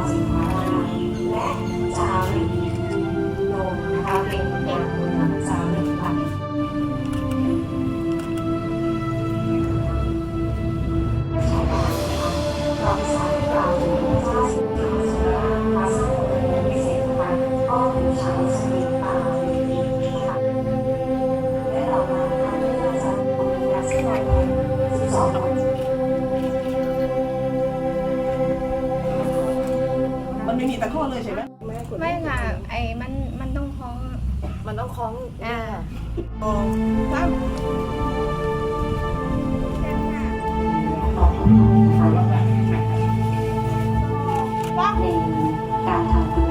รศรีธมาชและจาริกนมนะคะเป็นอย่าง ของอ่า สองสามการทำบุ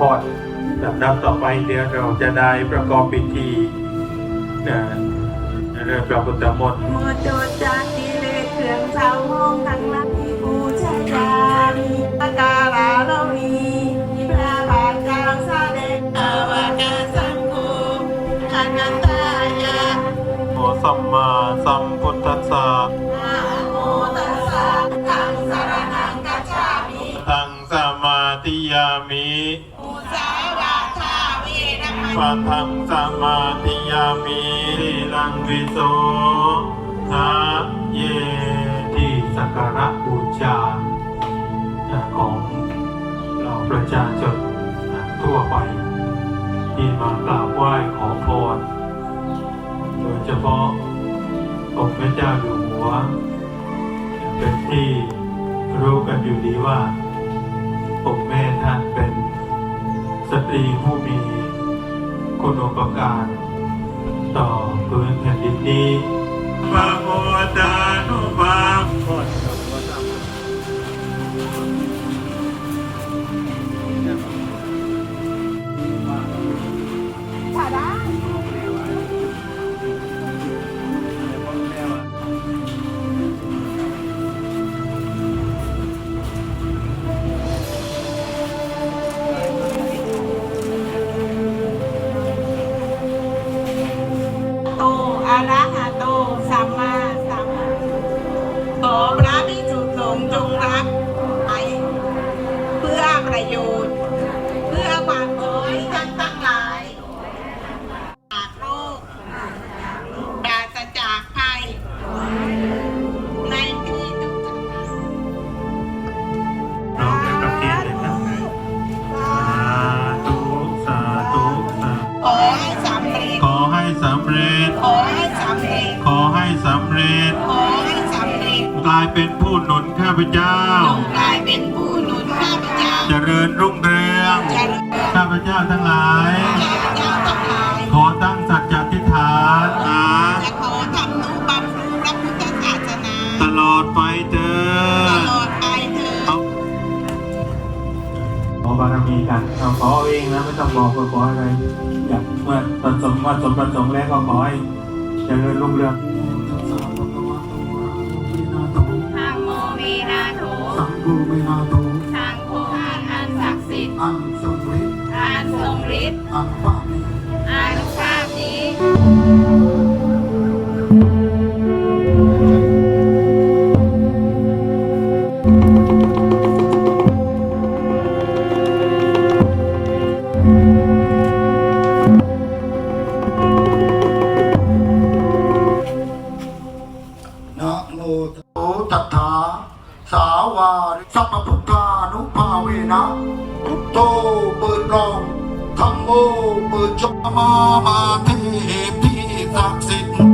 คลอดลำดับต่อไปเดี๋ยวเราจะได้ประกอบพิธีนะเรื่องพระพุทธมนต์มดดจากกิเลเครื่องเศาห้องทั้งหลังที่บูชาจารีปการาเรามีพระบาทกลางสาเด็จอวกาสังโฆอนันตายะโมสัมมาสัมพุทธัสสะ ปัทังสมาธิยามีลังวิโสทะเยที่สักการะบูชาของเราประชาชนทั่วไป ที่มากราบไหว้ขอพรโดยเฉพาะองค์พระเจ้าอยู่หัว เป็นที่รู้กันอยู่ดีว่าองค์แม่ท่านเป็นสตรีผู้มี คุณุปการ ต่อพื้นแผ่นดินนี้พระโมตานุภาพ นข้าพเจ้า กลายเป็นผู้หนุนข้าพเจ้าจเจริญรุ่งเรืองข้าพเจ้าทั้งหลายขอตั้งสัจจะทิฏฐานนะจะขอทำนุบำรุงพระพุทธศาสนาตลอดไปเถิตด ลอดไปเถิด ขอบารมีกันเราขอเองนะไม่ต้องบอกว่าขออะไรอยากเมื่อตสมว่าสมประสงค์แล้วก็ขอให้เจริญรุ่งเรือง น มือจอมาเทพีศักดิ์สิทธิ์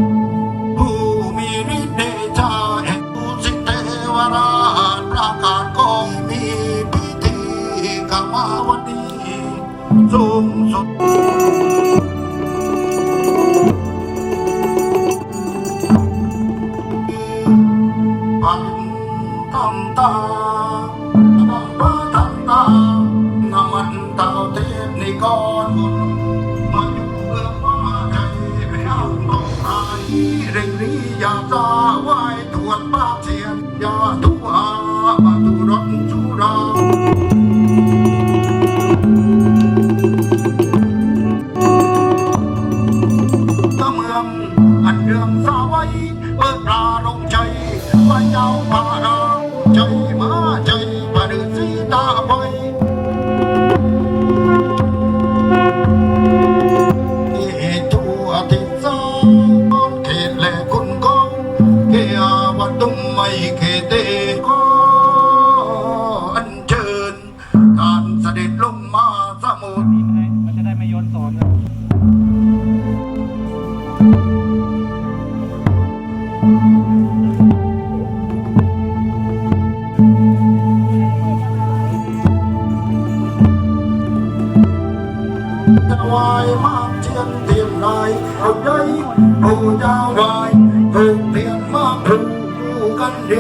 วายมากเทียนเทียมนายเอาใจผู้เจ้านายถูกเทียนมากถูกอยู่กันเรี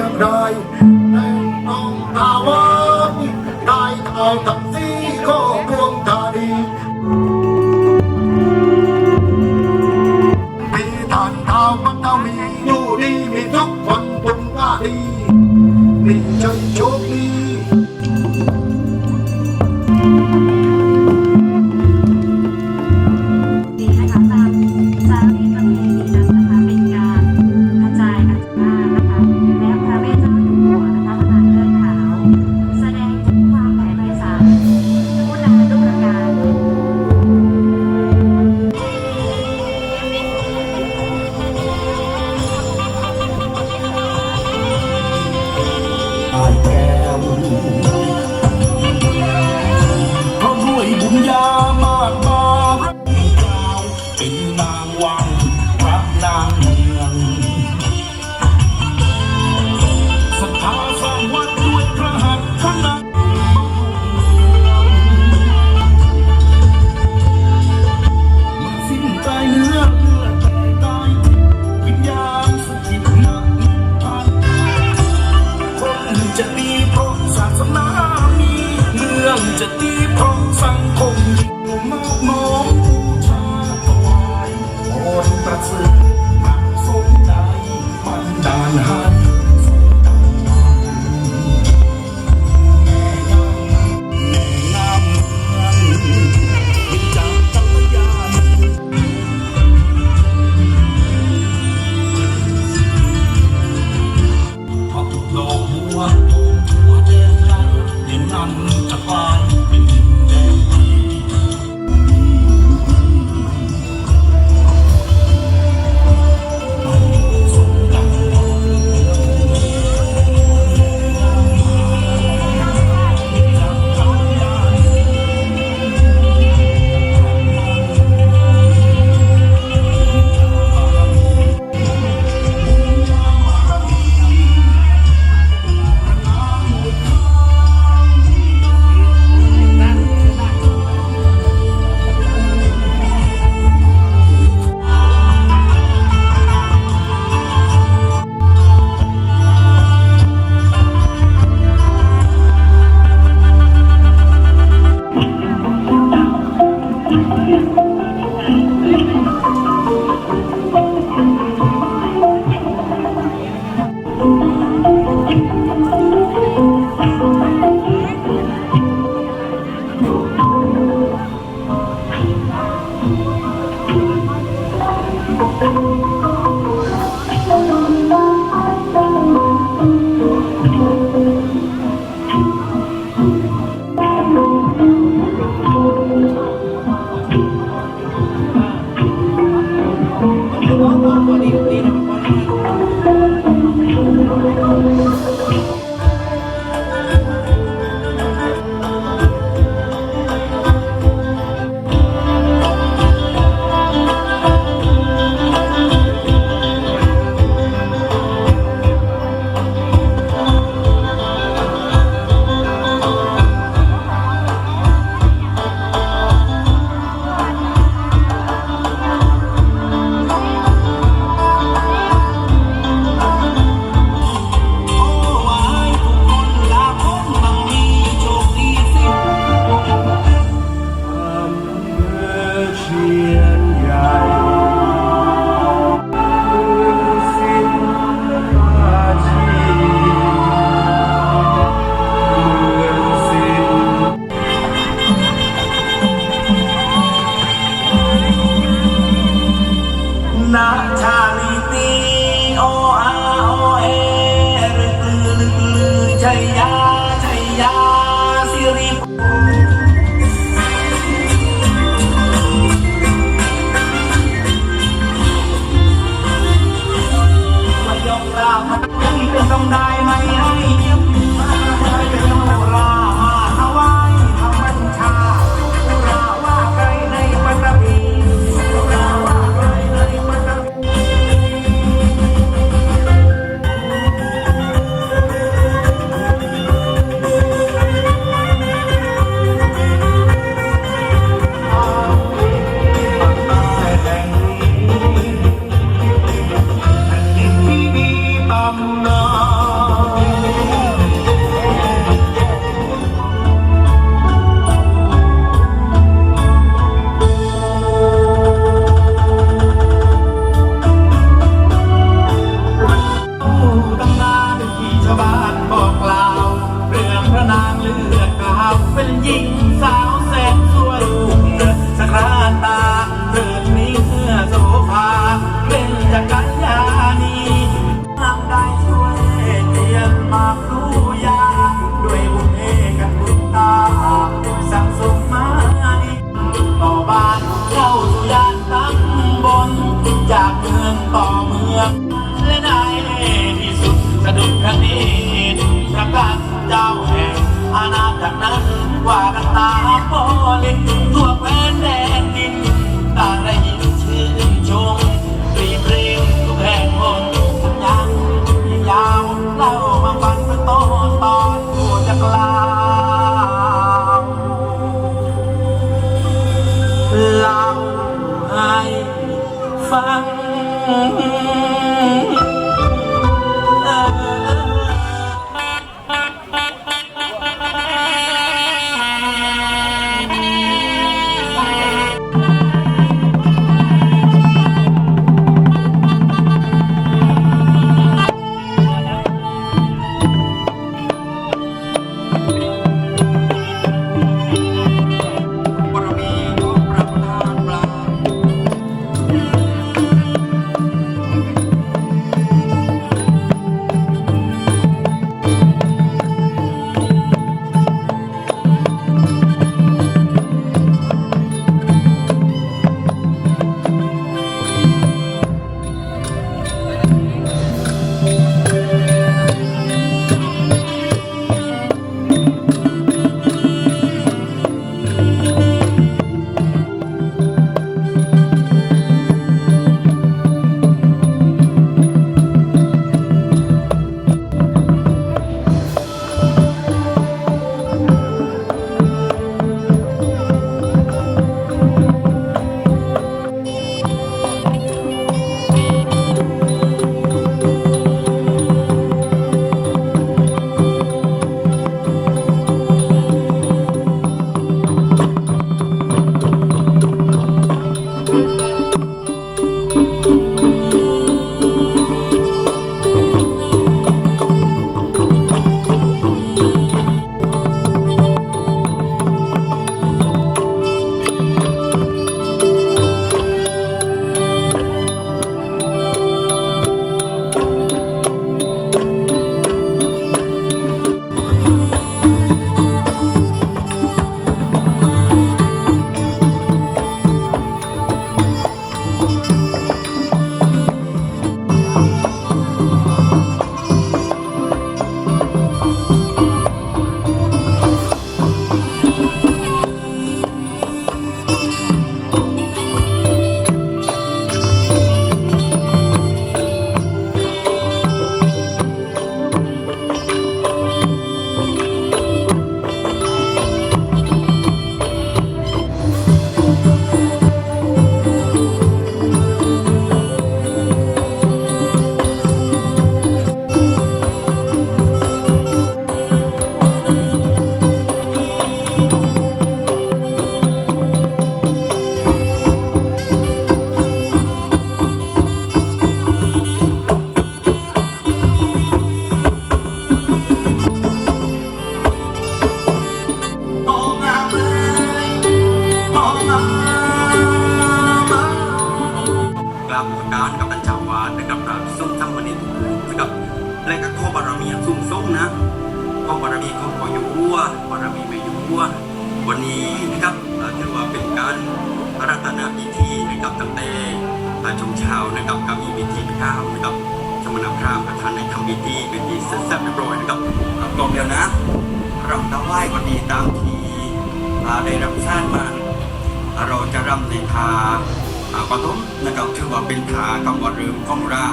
ของรา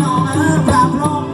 น้องเรา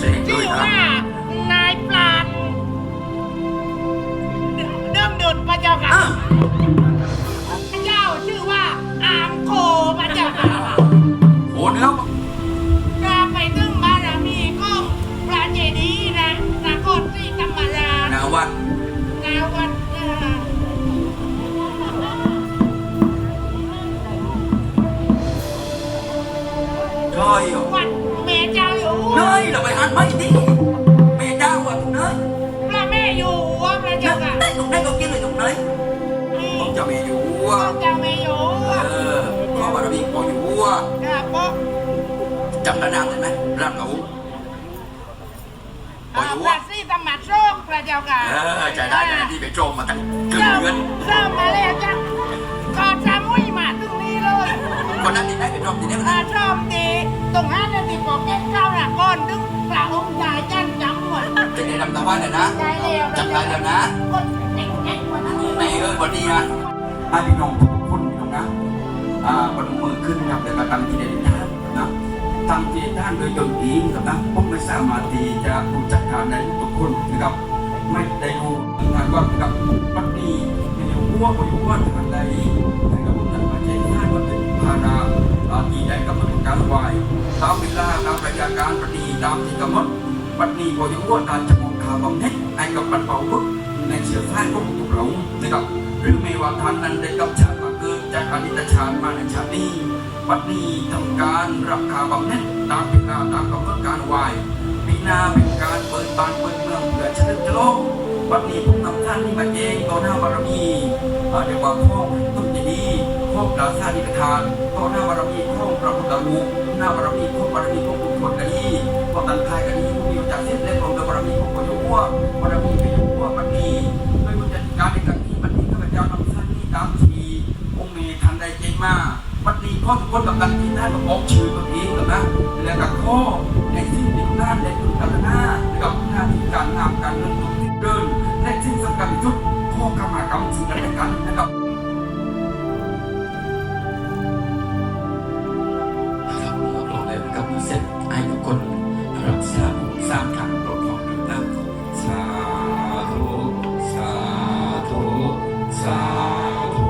ชื่อยนะว่านายปราดเดิมดุดพระเจ้าค่ะอะพ ระนามได้ไหมร่างเขาขออ่าอยู่พว่าระศรีธรรมโชคพระเจ้าค่ะเออจะได้จะได้ที่ไปโจมมาตั้งครึ่งเริ่มเดือนเริ่มมาแล้วจ้ะก็จะมุ้ยมาถึงนี้เลยคนนั้นที่ไหนไปโจมที่นี่ถ้าชอบดีตรงนั้นเนี่ยที่บอกแก้ข้าวหน้าก้อนถึงพระองค์ชายจันจำหมดจะได้นำตะวันเลยนะได้แล้วจำได้แล้วนะคนเก่งๆกว่านั้นในเออวันนี้นะอาพี่น้องทุกคนพี่น้องนะอ่าปนมือขึ้นนะครับแต่กระทำที่ได้ท่านนะ ทำที่ท่านโดยตนเองครับนะผมไม่สามารถที่จะรู้จักทานได้ทุกคนนะครับ ไม่ได้รู้ทานว่านะครับปัจนีไม่อยู่หัวไม่อยู่หัวทานใดนะครับผมนั้นมาใช้ท่านมาเป็นภาระที่ได้กำหนดการไว้ตามเวลาตามระยะการปฏิตามที่กำหนดปัจนีพออยู่หัวทานจะมองข่าวบำเพ็ญให้กับปันเป่าพุทธในเชื้อสายของพวกเรานะครับหรือไม่ว่าท่านนั้นได้กับชาติมาเกิดจากอดีตชาติมาในชาตินี้ ปัจนี้ทำการรับคาบำเหน็จตามเวลาตามกำหนดการไหวปีหน้าเป็นการเปิดบานเปิดเมืองเพื่อเฉลิมฉลองปัจนี้ผมนำท่านที่มาเองต่อหน้าบารมีอาเดี๋ยวว่าพ่อต้นจะดีพ่อพ่อกราสาธิกทานต่อหน้าบารมีของพระพุทธรูปหน้าบารมีของบารมีของบุญคนกะลีพอตันทายกะลีผู้มีจากเส้นเล็กลงบารมีของพระโยหัวบารมีพระโยหัวมันนีด้วยบุญญาธิการในครั้งนี้มันนีข้าพเจ้านำท่านนี้ตามทีองค์เมทันใดใจมา วันนี้ข้อทุกคนกับกันที่ท่านมาบอกชื่อตัวเองกับนะแล้วกับข้อในสิ่งที่ทุกท่านได้พึงพัฒนากับหน้าที่การงานการเงินทุกที่เดินและสิ่งสำคัญที่สุดข้อกรรมกรรมสิ่งนั้นและกันนะครับนะครับลงเลยกับมีเสร็จให้ทุกคนรักษาสร้างทางโปรดของดีนะสาธุสาธุสาธุ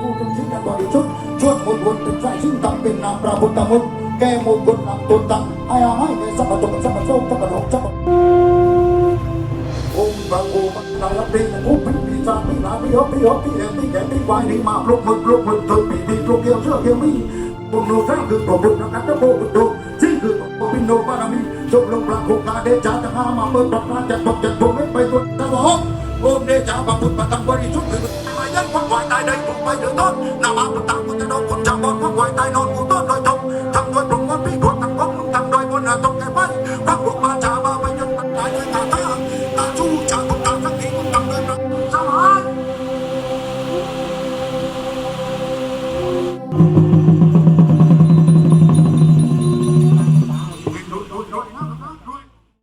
ผู้เป็นที่กันบริสุทธิ์ช วนมุนวนเป็นใจซึ่งตังเป็นนามพระพุทธมนต์แก้มุกุลนำตุนตังอ้อาให้ในสัพพะตุสัพพะโสสัพพะโลกสัพพะองค์พระโอปัญญาลับเป็นผู้เป็นปีศาจปีนาปีฮอปีฮอปีแอนปีแกนปีควายนี่มาปลุกมึกปลุกมึกจนปีปีปลุกเดียวเชื่อเดียวมีบุญโนสร้างคือตัวบุญนะครับจะโพบกุดูสิ่งคือตัวปิโนบารมีจงลงพระโคกาเดชาจะหามาเมื่อประกาศจะตกจะถูกไม่ไปตัวตลอดโอมเดชาพระพุทธพระธรรมบริสุทธิ์